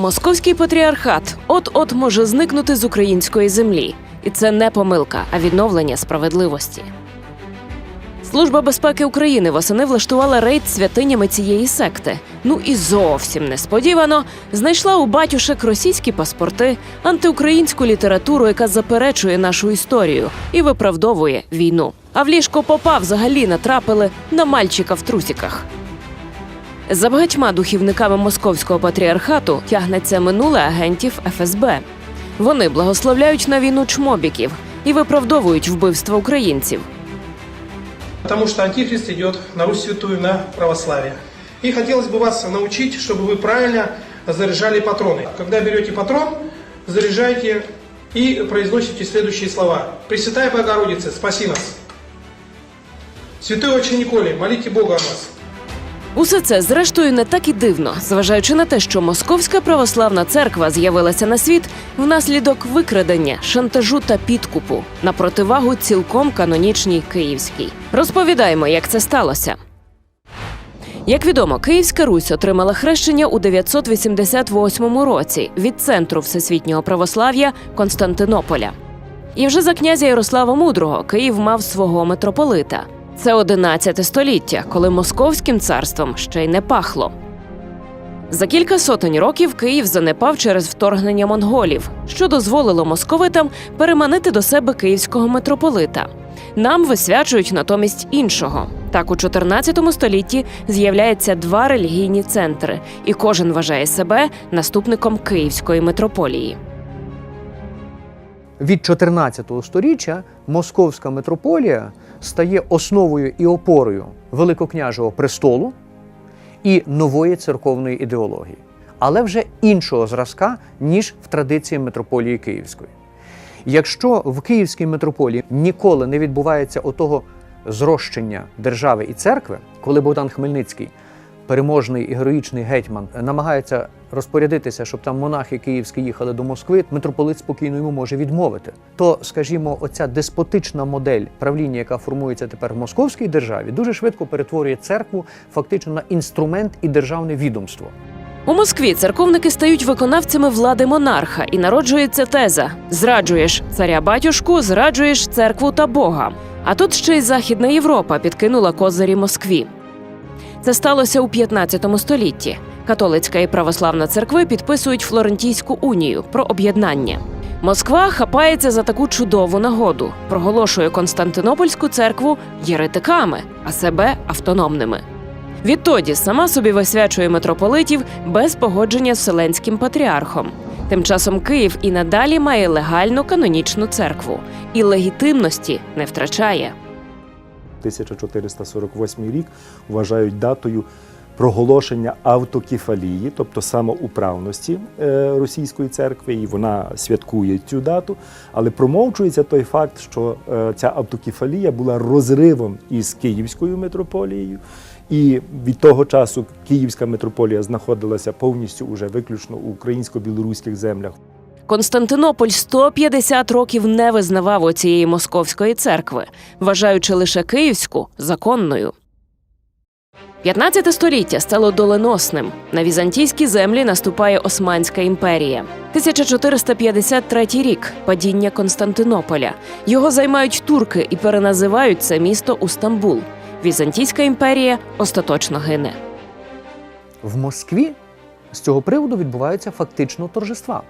Московський патріархат от-от може зникнути з української землі. І це не помилка, а відновлення справедливості. Служба безпеки України восени влаштувала рейд святинями цієї секти. Ну і зовсім несподівано знайшла у батюшек російські паспорти, антиукраїнську літературу, яка заперечує нашу історію і виправдовує війну. А в ліжко попа взагалі натрапили на мальчика в трусіках. За багатьма духівниками московського патріархату тягнеться минуле агентів ФСБ. Вони благословляють на війну чмобіків і виправдовують вбивство українців. Потому что Антихрист идет на Русь Святую, на православие. И хотелось бы вас научить, чтобы вы правильно заряжали патроны. Когда берете патрон, заряжайте и произносите следующие слова. Пресвятая Богородица, спаси нас. Святой Отче Николе, молите Бога о нас. Усе це зрештою не так і дивно, зважаючи на те, що Московська православна церква з'явилася на світ внаслідок викрадення, шантажу та підкупу на противагу цілком канонічній київській. Розповідаємо, як це сталося. Як відомо, Київська Русь отримала хрещення у 988 році від центру всесвітнього православ'я Константинополя. І вже за князя Ярослава Мудрого Київ мав свого митрополита. Це 11 століття, коли московським царством ще й не пахло. За кілька сотень років Київ занепав через вторгнення монголів, що дозволило московитам переманити до себе київського митрополита. Нам висвячують натомість іншого. Так, у 14 столітті з'являється два релігійні центри, і кожен вважає себе наступником Київської митрополії. від 14 століття Московська митрополія стає основою і опорою Великокняжого престолу і нової церковної ідеології, але вже іншого зразка, ніж в традиції митрополії Київської. Якщо в Київській митрополії ніколи не відбувається отого зрощення держави і церкви, коли Богдан Хмельницький, переможний і героїчний гетьман, намагається розпорядитися, щоб там монахи київські їхали до Москви, митрополит спокійно йому може відмовити. То, скажімо, оця деспотична модель правління, яка формується тепер в московській державі, дуже швидко перетворює церкву фактично на інструмент і державне відомство. У Москві церковники стають виконавцями влади монарха і народжується теза: зраджуєш царя батюшку, зраджуєш церкву та Бога. А тут ще й Західна Європа підкинула козирі Москві. Це сталося у 15 столітті. Католицька і православна церкви підписують Флорентійську унію про об'єднання. Москва хапається за таку чудову нагоду, проголошує Константинопольську церкву єретиками, а себе автономними. Відтоді сама собі висвячує митрополитів без погодження з Вселенським патріархом. Тим часом Київ і надалі має легальну канонічну церкву і легітимності не втрачає. 1448 рік вважають датою проголошення автокефалії, тобто самоуправності е, російської церкви, і вона святкує цю дату. Але промовчується той факт, що е, ця автокефалія була розривом із Київською митрополією. І від того часу Київська митрополія знаходилася повністю уже виключно у українсько-білоруських землях. Константинополь 150 років не визнавав оцієї московської церкви, вважаючи лише київську законною. 15 століття стало доленосним. На візантійські землі наступає Османська імперія. 1453 рік падіння Константинополя. Його займають турки і переназивають це місто у Стамбул. Візантійська імперія остаточно гине. В Москві з цього приводу відбуваються фактично торжества.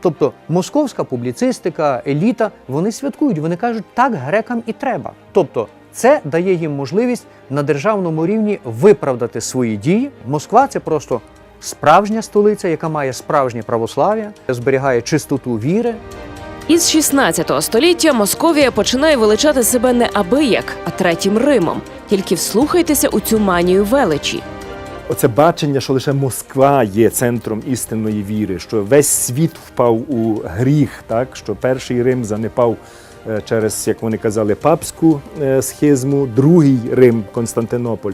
Тобто московська публіцистика, еліта, вони святкують, вони кажуть, так грекам і треба. Тобто, це дає їм можливість на державному рівні виправдати свої дії. Москва це просто справжня столиця, яка має справжнє православ'я, зберігає чистоту віри. Із 16 століття Московія починає величати себе не абияк, а третім Римом. Тільки вслухайтеся у цю манію величі. Оце бачення, що лише Москва є центром істинної віри, що весь світ впав у гріх, так що перший Рим занепав через, як вони казали, папську е, схизму, другий Рим, Константинополь,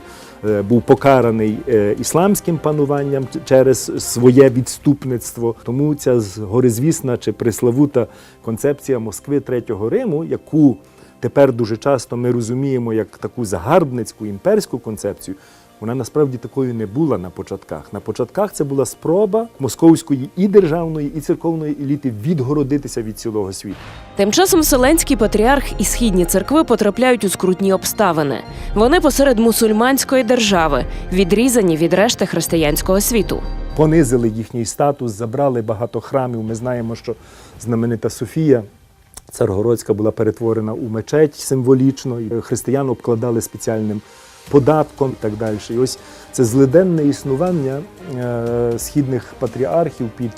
е, був покараний е, ісламським пануванням через своє відступництво. Тому ця горизвісна чи приславута концепція Москви Третього Риму, яку тепер дуже часто ми розуміємо як таку загарбницьку імперську концепцію, Вона насправді такою не була на початках. На початках це була спроба московської і державної, і церковної еліти відгородитися від цілого світу. Тим часом Вселенський патріарх і східні церкви потрапляють у скрутні обставини. Вони посеред мусульманської держави, відрізані від решти християнського світу. понизили їхній статус, забрали багато храмів. Ми знаємо, що знаменита Софія. Царгородська була перетворена у мечеть символічно, і християн обкладали спеціальним податком і так далі. І ось це злиденне існування е, східних патріархів під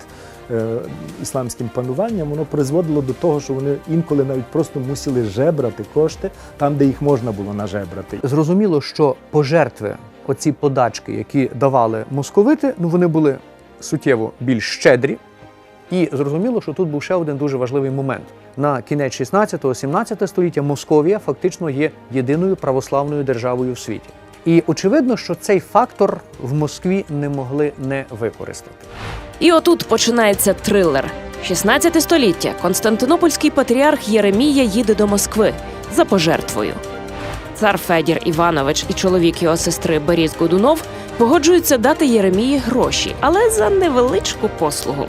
е, ісламським пануванням, воно призводило до того, що вони інколи навіть просто мусили жебрати кошти там, де їх можна було нажебрати. Зрозуміло, що пожертви, оці подачки, які давали московити, ну вони були суттєво більш щедрі. І зрозуміло, що тут був ще один дуже важливий момент. На кінець 16-17 століття Московія фактично є єдиною православною державою в світі. І очевидно, що цей фактор в Москві не могли не використати. І отут починається трилер. 16 століття. Константинопольський патріарх Єремія їде до Москви за пожертвою. Цар Федір Іванович і чоловік його сестри Борис Годунов погоджуються дати Єремії гроші, але за невеличку послугу.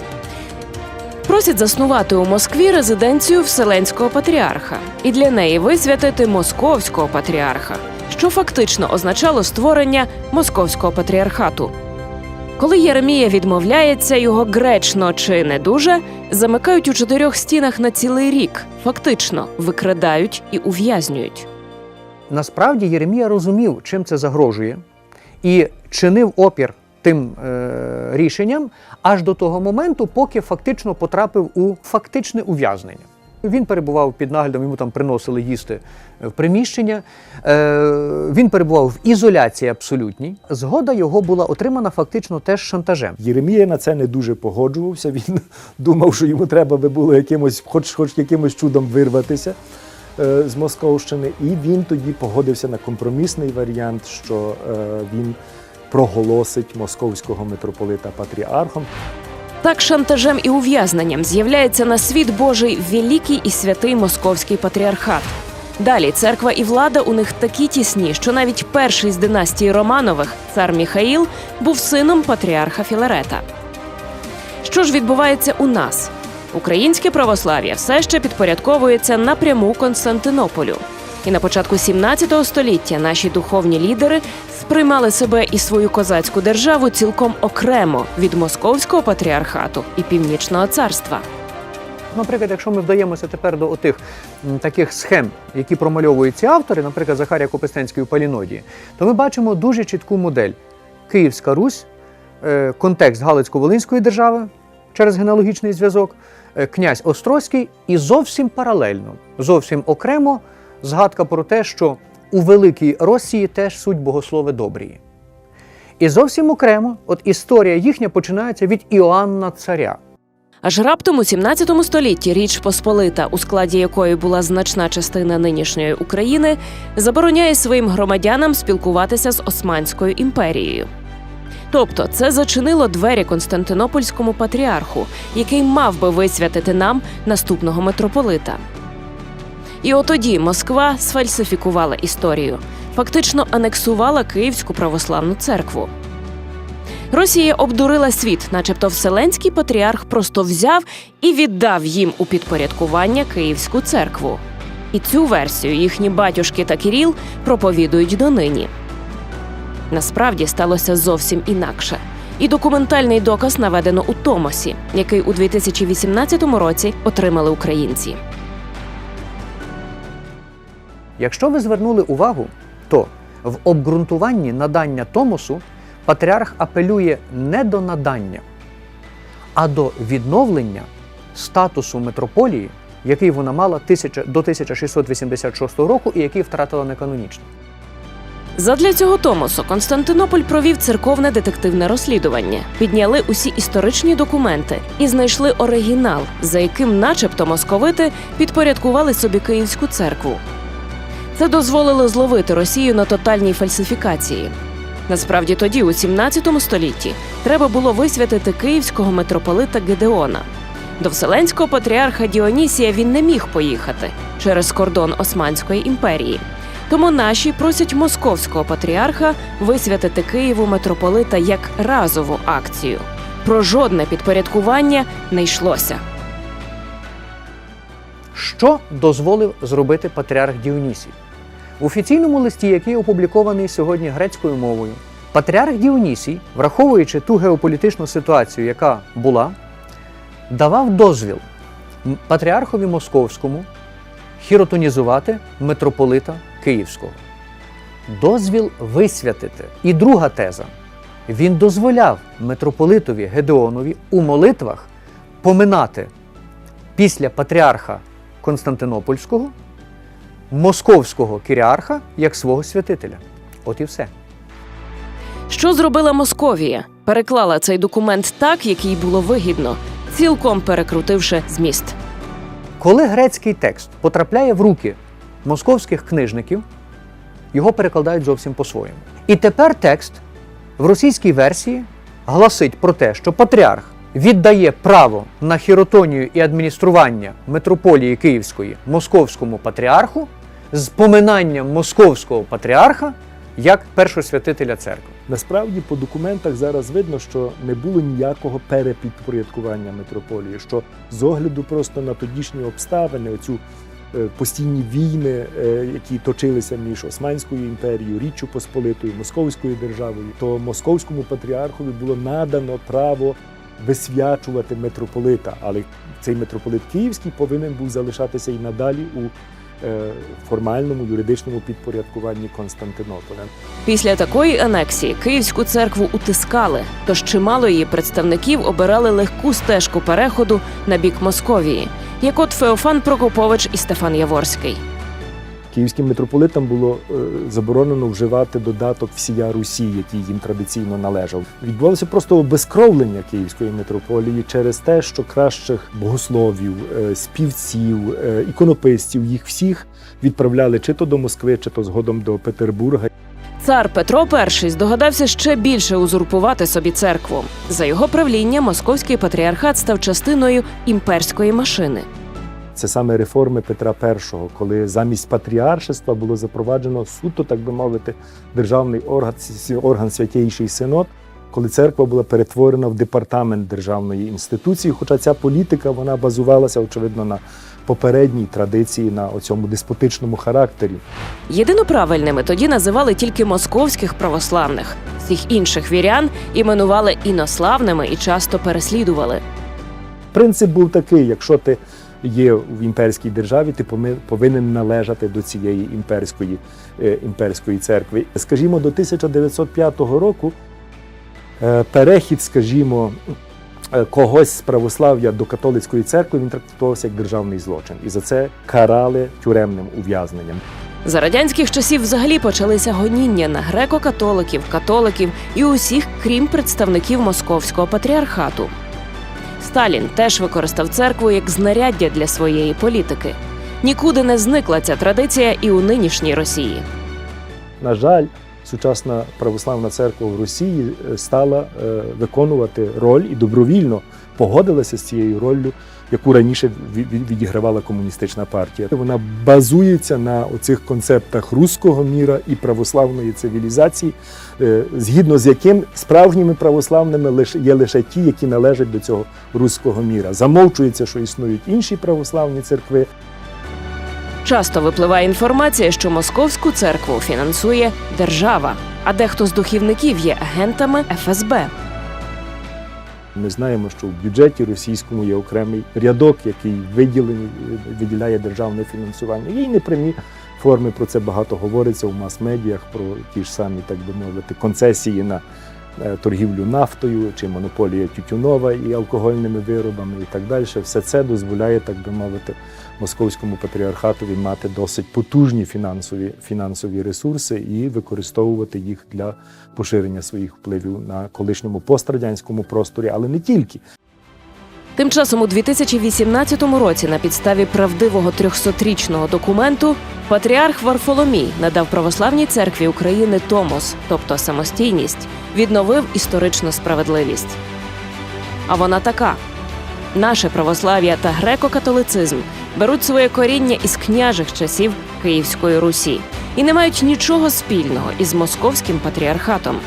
Просять заснувати у Москві резиденцію Вселенського патріарха і для неї висвятити московського патріарха, що фактично означало створення московського патріархату. Коли Єремія відмовляється, його гречно чи не дуже замикають у чотирьох стінах на цілий рік, фактично викрадають і ув'язнюють. Насправді Єремія розумів, чим це загрожує, і чинив опір тим е, рішенням аж до того моменту, поки фактично потрапив у фактичне ув'язнення. Він перебував під наглядом, йому там приносили їсти в приміщення. Е, він перебував в ізоляції абсолютній. Згода його була отримана фактично теж шантажем. Єремія на це не дуже погоджувався. Він думав, що йому треба би було якимось, хоч, хоч якимось чудом вирватися е, з Московщини. І він тоді погодився на компромісний варіант, що е, він проголосить московського митрополита патріархом. Так шантажем і ув'язненням з'являється на світ Божий великий і святий московський патріархат. Далі церква і влада у них такі тісні, що навіть перший з династії Романових, цар Міхаїл, був сином патріарха Філарета. Що ж відбувається у нас? Українське православ'я все ще підпорядковується напряму Константинополю. І на початку 17 століття наші духовні лідери сприймали себе і свою козацьку державу цілком окремо від московського патріархату і північного царства. Наприклад, якщо ми вдаємося тепер до отих таких схем, які промальовують ці автори, наприклад, Захарія Копистенський у Палінодії, то ми бачимо дуже чітку модель: Київська Русь, е, контекст Галицько-Волинської держави через генеалогічний зв'язок, е, князь Острозький і зовсім паралельно, зовсім окремо згадка про те, що у Великій Росії теж суть богослови добрі. І зовсім окремо, от історія їхня починається від Іоанна Царя. Аж раптом у 17 столітті Річ Посполита, у складі якої була значна частина нинішньої України, забороняє своїм громадянам спілкуватися з Османською імперією. Тобто це зачинило двері Константинопольському патріарху, який мав би висвятити нам наступного митрополита. І отоді Москва сфальсифікувала історію, фактично анексувала Київську православну церкву. Росія обдурила світ, начебто Вселенський патріарх просто взяв і віддав їм у підпорядкування Київську церкву. І цю версію їхні батюшки та Кіріл проповідують донині. Насправді сталося зовсім інакше. І документальний доказ наведено у Томосі, який у 2018 році отримали українці. Якщо ви звернули увагу, то в обґрунтуванні надання Томосу патріарх апелює не до надання, а до відновлення статусу митрополії, який вона мала до 1686 року і який втратила неканонічно. Задля цього Томосу Константинополь провів церковне детективне розслідування, підняли усі історичні документи і знайшли оригінал, за яким, начебто, московити підпорядкували собі Київську церкву. Це дозволило зловити Росію на тотальній фальсифікації. Насправді тоді, у 17 столітті, треба було висвятити київського митрополита Гедеона. До Вселенського патріарха Діонісія він не міг поїхати через кордон Османської імперії. Тому наші просять московського патріарха висвятити Києву митрополита як разову акцію. Про жодне підпорядкування не йшлося. Що дозволив зробити патріарх Діонісій? В офіційному листі, який опублікований сьогодні грецькою мовою, патріарх Діонісій, враховуючи ту геополітичну ситуацію, яка була, давав дозвіл патріархові московському хіротонізувати митрополита Київського. Дозвіл висвятити. І друга теза. Він дозволяв митрополитові Гедеонові у молитвах поминати після патріарха Константинопольського московського кіріарха як свого святителя. От і все. Що зробила Московія? Переклала цей документ так, як їй було вигідно, цілком перекрутивши зміст. Коли грецький текст потрапляє в руки московських книжників, його перекладають зовсім по-своєму. І тепер текст в російській версії гласить про те, що патріарх віддає право на хіротонію і адміністрування митрополії Київської московському патріарху з поминанням московського патріарха як першосвятителя церкви. Насправді по документах зараз видно, що не було ніякого перепідпорядкування митрополії, що з огляду просто на тодішні обставини, оцю е, постійні війни, е, які точилися між Османською імперією, Річчю Посполитою, Московською державою, то московському патріархові було надано право висвячувати митрополита, але цей митрополит Київський повинен був залишатися і надалі у формальному юридичному підпорядкуванні Константинополя. Після такої анексії Київську церкву утискали, тож чимало її представників обирали легку стежку переходу на бік Московії, як от Феофан Прокопович і Стефан Яворський. Київським митрополитам було е, заборонено вживати додаток всія Русі, який їм традиційно належав. Відбувалося просто обезкровлення Київської митрополії через те, що кращих богословів, е, співців, е, іконописців їх всіх відправляли чи то до Москви, чи то згодом до Петербурга. Цар Петро І здогадався ще більше узурпувати собі церкву. За його правління московський патріархат став частиною імперської машини. Це саме реформи Петра І, коли замість патріаршества було запроваджено суто, так би мовити, державний орган, орган Святійший Синод, коли церква була перетворена в департамент державної інституції. Хоча ця політика вона базувалася, очевидно, на попередній традиції, на оцьому деспотичному характері. Єдиноправильними тоді називали тільки московських православних. Всіх інших вірян іменували інославними і часто переслідували. Принцип був такий: якщо ти є в імперській державі, ти повинен належати до цієї імперської, е, імперської церкви. Скажімо, до 1905 року е, перехід, скажімо, е, когось з православ'я до католицької церкви він трактувався як державний злочин, і за це карали тюремним ув'язненням. За радянських часів взагалі почалися гоніння на греко-католиків, католиків і усіх, крім представників московського патріархату. Сталін теж використав церкву як знаряддя для своєї політики. Нікуди не зникла ця традиція і у нинішній Росії. На жаль, сучасна православна церква в Росії е, стала е, виконувати роль і добровільно погодилася з цією роллю, яку раніше ві- ві- відігравала комуністична партія. Вона базується на оцих концептах руського міра і православної цивілізації, е, згідно з яким справжніми православними є лише ті, які належать до цього руського міра. Замовчується, що існують інші православні церкви, Часто випливає інформація, що московську церкву фінансує держава, а дехто з духівників є агентами ФСБ. Ми знаємо, що в бюджеті російському є окремий рядок, який виділений, виділяє державне фінансування. Є й непрямі форми про це багато говориться в мас-медіях, про ті ж самі, так би мовити, концесії на торгівлю нафтою чи монополія тютюнова і алкогольними виробами, і так далі. Все це дозволяє, так би мовити, московському патріархатові мати досить потужні фінансові, фінансові ресурси і використовувати їх для поширення своїх впливів на колишньому пострадянському просторі, але не тільки. Тим часом у 2018 році на підставі правдивого 300-річного документу патріарх Варфоломій надав православній церкві України Томос, тобто самостійність, відновив історичну справедливість. А вона така: наше православ'я та греко-католицизм беруть своє коріння із княжих часів Київської Русі і не мають нічого спільного із московським патріархатом.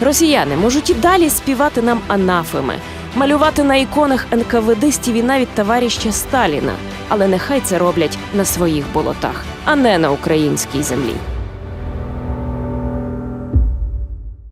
Росіяни можуть і далі співати нам анафеми, малювати на іконах НКВДистів і навіть товарища Сталіна, але нехай це роблять на своїх болотах, а не на українській землі.